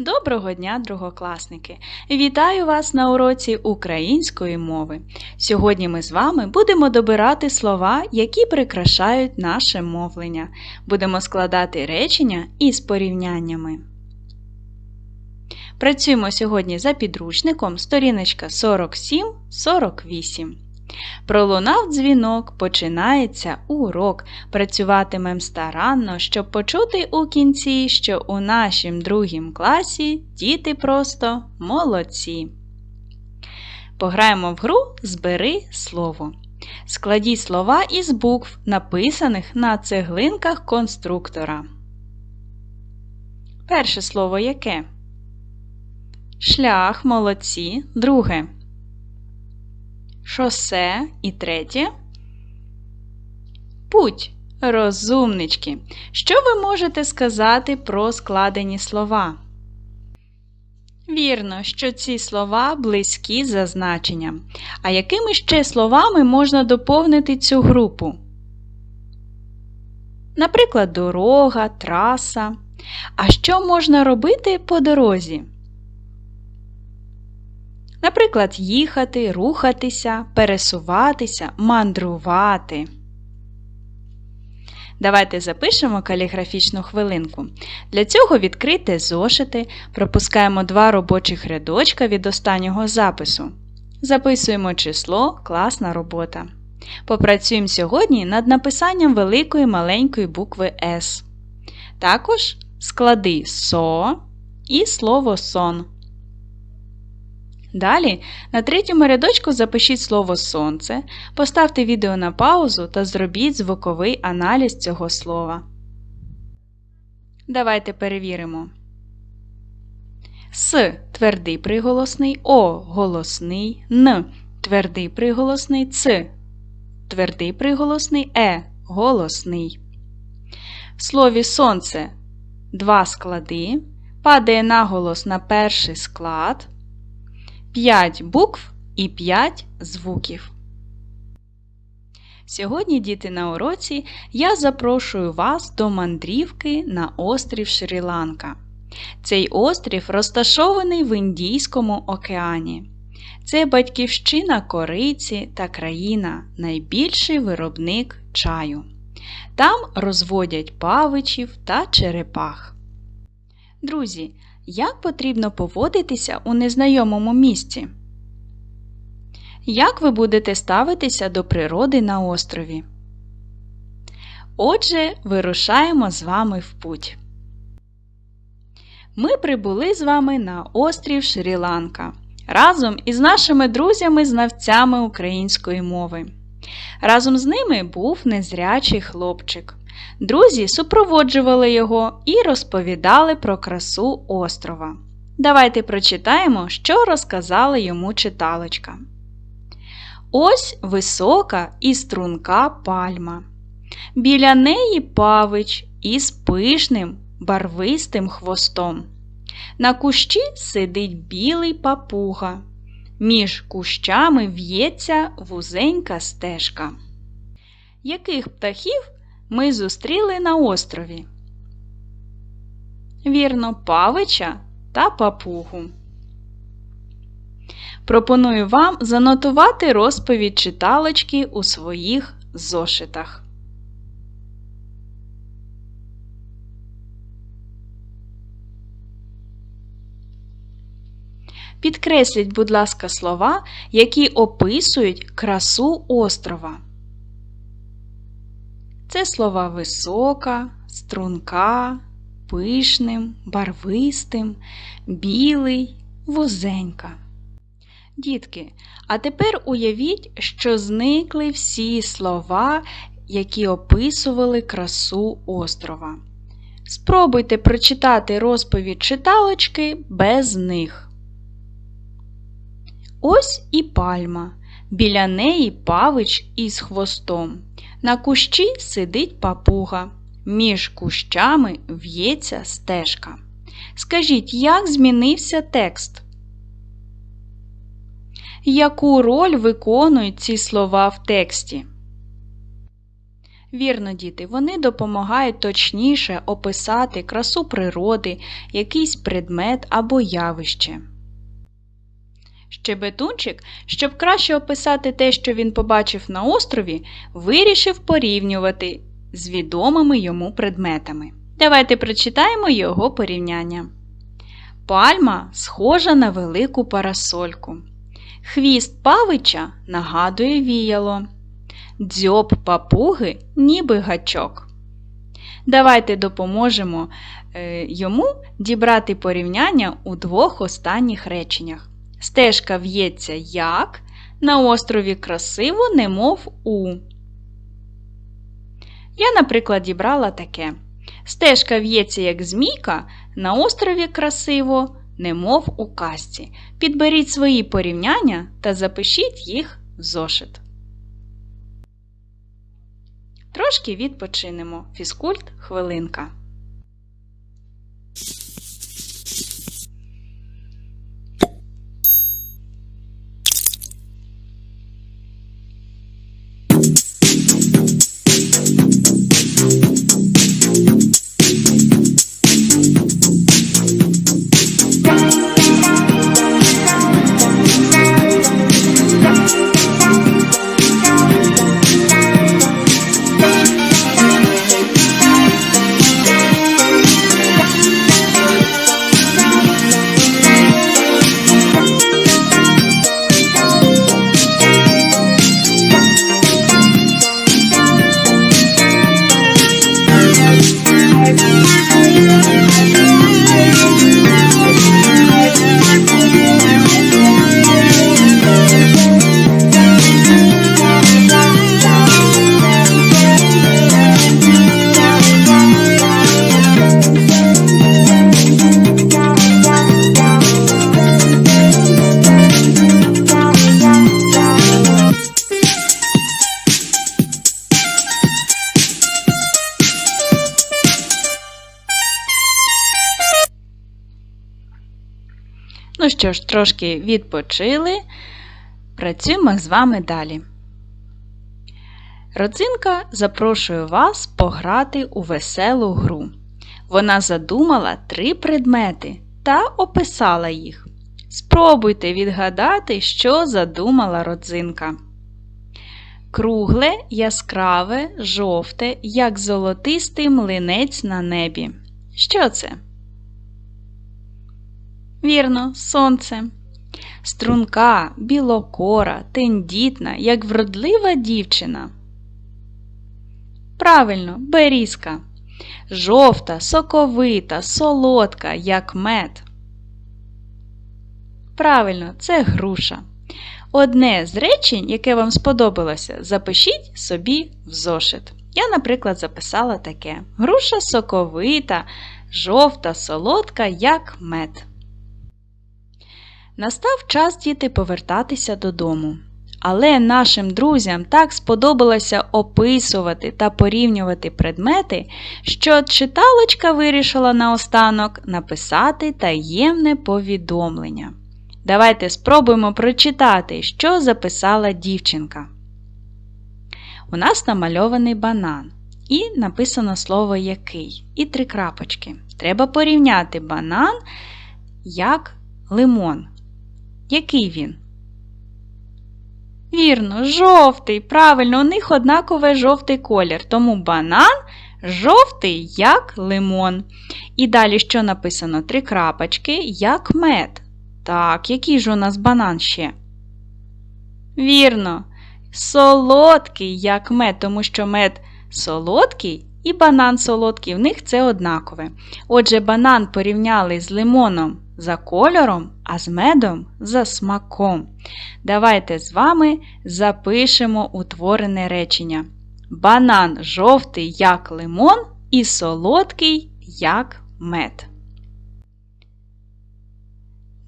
Доброго дня, другокласники! Вітаю вас на уроці української мови. Сьогодні ми з вами будемо добирати слова, які прикрашають наше мовлення. Будемо складати речення із порівняннями. Працюємо сьогодні за підручником сторіночка 47-48. Пролунав дзвінок, починається урок. Працюватимем старанно, щоб почути у кінці, що у нашім другім класі діти просто молодці. Пограємо в гру Збери слово. Складіть слова із букв, написаних на цеглинках конструктора. Перше слово яке? Шлях, молодці. Друге шосе і третє. Путь. Розумнички. Що ви можете сказати про складені слова? Вірно, що ці слова близькі за значенням. А якими ще словами можна доповнити цю групу? Наприклад, дорога, траса. А що можна робити по дорозі? Наприклад, їхати, рухатися, пересуватися, мандрувати. Давайте запишемо каліграфічну хвилинку. Для цього відкрийте зошити, пропускаємо два робочих рядочка від останнього запису. Записуємо число класна робота. Попрацюємо сьогодні над написанням великої маленької букви С. Також склади СО і слово сон. Далі на третьому рядочку запишіть слово сонце, поставте відео на паузу та зробіть звуковий аналіз цього слова. Давайте перевіримо. С твердий приголосний, О голосний, Н твердий приголосний, Ц твердий приголосний, Е голосний. В слові сонце два склади. Падає наголос на перший склад. 5 букв і 5 звуків. Сьогодні, діти, на уроці я запрошую вас до мандрівки на острів Шрі-Ланка. Цей острів розташований в Індійському океані. Це батьківщина кориці та країна, найбільший виробник чаю. Там розводять павичів та черепах. Друзі, як потрібно поводитися у незнайомому місці? Як ви будете ставитися до природи на острові? Отже, вирушаємо з вами в путь. Ми прибули з вами на острів Шрі-Ланка разом із нашими друзями-знавцями української мови. Разом з ними був незрячий хлопчик. Друзі супроводжували його і розповідали про красу острова. Давайте прочитаємо, що розказала йому читалочка. Ось висока і струнка пальма. Біля неї павич із пишним барвистим хвостом. На кущі сидить білий папуга. Між кущами в'ється вузенька стежка. Яких птахів ми зустріли на острові? Вірно, павича та папугу. Пропоную вам занотувати розповідь читалочки у своїх зошитах. Підкресліть, будь ласка, слова, які описують красу острова. Це слова висока, струнка, пишним, барвистим, білий, вузенька. Дітки, а тепер уявіть, що зникли всі слова, які описували красу острова. Спробуйте прочитати розповідь читалочки без них. Ось і пальма. Біля неї павич із хвостом. На кущі сидить папуга. Між кущами в'ється стежка. Скажіть, як змінився текст? Яку роль виконують ці слова в тексті? Вірно, діти, вони допомагають точніше описати красу природи, якийсь предмет або явище. Щебетунчик, щоб краще описати те, що він побачив на острові, вирішив порівнювати з відомими йому предметами. Давайте прочитаємо його порівняння. Пальма схожа на велику парасольку. Хвіст павича нагадує віяло. Дзьоб папуги ніби гачок. Давайте допоможемо е, йому дібрати порівняння у двох останніх реченнях. Стежка в'ється як, на острові красиво, немов у. Я, наприклад, дібрала таке. Стежка в'ється як змійка, на острові красиво, немов у казці. Підберіть свої порівняння та запишіть їх в зошит. Трошки відпочинемо. Фізкульт хвилинка. Що ж, трошки відпочили. Працюємо з вами далі. Родзинка запрошує вас пограти у веселу гру. Вона задумала три предмети та описала їх. Спробуйте відгадати, що задумала родзинка. Кругле, яскраве, жовте, як золотистий млинець на небі. Що це? Вірно, сонце. Струнка, білокора, тендітна, як вродлива дівчина. Правильно, берізка. Жовта, соковита, солодка, як мед. Правильно, це груша. Одне з речень, яке вам сподобалося, запишіть собі в зошит. Я, наприклад, записала таке: груша соковита, жовта, солодка, як мед. Настав час діти повертатися додому. Але нашим друзям так сподобалося описувати та порівнювати предмети, що читалочка вирішила наостанок написати таємне повідомлення. Давайте спробуємо прочитати, що записала дівчинка. У нас намальований банан. І написано слово який. І три крапочки. Треба порівняти банан як лимон. Який він? Вірно, жовтий. Правильно, у них однаковий жовтий колір. Тому банан жовтий, як лимон. І далі що написано? Три крапочки, як мед. Так, який ж у нас банан ще? Вірно, солодкий, як мед, тому що мед солодкий і банан солодкий, в них це однакове. Отже, банан порівняли з лимоном за кольором, а з медом за смаком. Давайте з вами запишемо утворене речення. Банан жовтий, як лимон, і солодкий, як мед.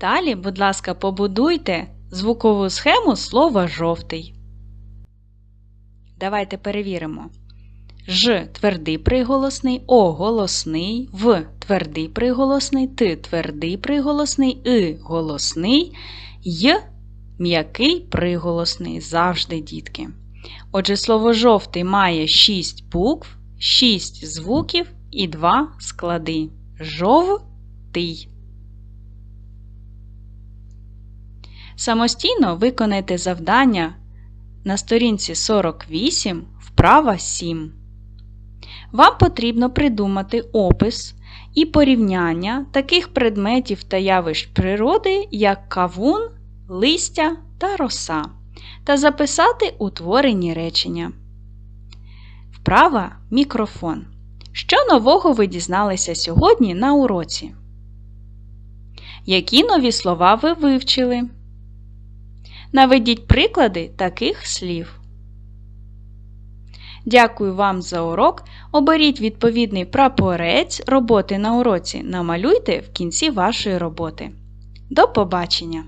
Далі, будь ласка, побудуйте звукову схему слова жовтий. Давайте перевіримо. Ж твердий приголосний, О голосний, В твердий приголосний, Т твердий приголосний, И голосний, Й м'який приголосний. Завжди, дітки. Отже, слово жовтий має 6 букв, 6 звуків і 2 склади. Жовтий. Самостійно виконайте завдання на сторінці 48, вправа 7. Вам потрібно придумати опис і порівняння таких предметів та явищ природи, як кавун, листя та роса, та записати утворені речення. Вправа мікрофон. Що нового ви дізналися сьогодні на уроці? Які нові слова ви вивчили? Наведіть приклади таких слів. Дякую вам за урок. Оберіть відповідний прапорець роботи на уроці. Намалюйте в кінці вашої роботи. До побачення!